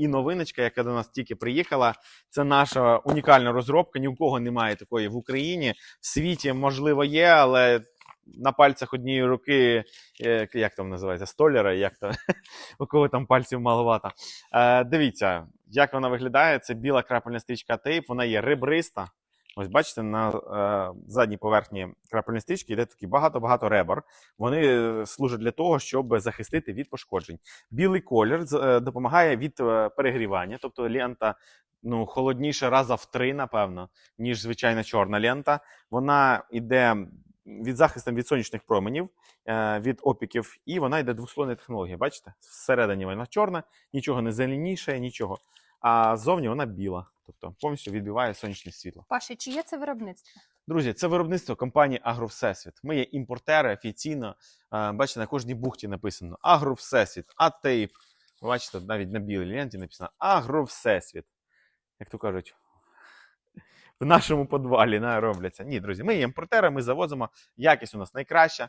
і новиночка, яка до нас тільки приїхала. Це наша унікальна розробка. Ні у кого немає такої в Україні. В світі, можливо, є, але на пальцях однієї руки, е, як там називається, столяра, як то, у кого там пальців маловато. Е, дивіться, як вона виглядає. Це біла крапельна стрічка тейп, вона є ребриста. Ось бачите, на е, задній поверхні крапельної стрічки йде такі багато-багато ребер. Вони е, служать для того, щоб захистити від пошкоджень. Білий колір е, допомагає від е, перегрівання, тобто лента ну, холодніша раза в три, напевно, ніж звичайна чорна лента. Вона йде від захисту від сонячних променів, е, від опіків, і вона йде двослойна технологія. Бачите? Всередині вона чорна, нічого не зеленіше, нічого. А ззовні вона біла, тобто повністю відбиває сонячне світло. Паша, чи є це виробництво? Друзі, це виробництво компанії Агровсесвіт. Ми є імпортери офіційно. Бачите, на кожній бухті написано Агровсесвіт, Атейп. Ви Бачите, навіть на білій ленті написано Агровсесвіт. Як то кажуть, в нашому подвалі на, робляться. Ні, друзі, ми є імпортери, ми завозимо. Якість у нас найкраща.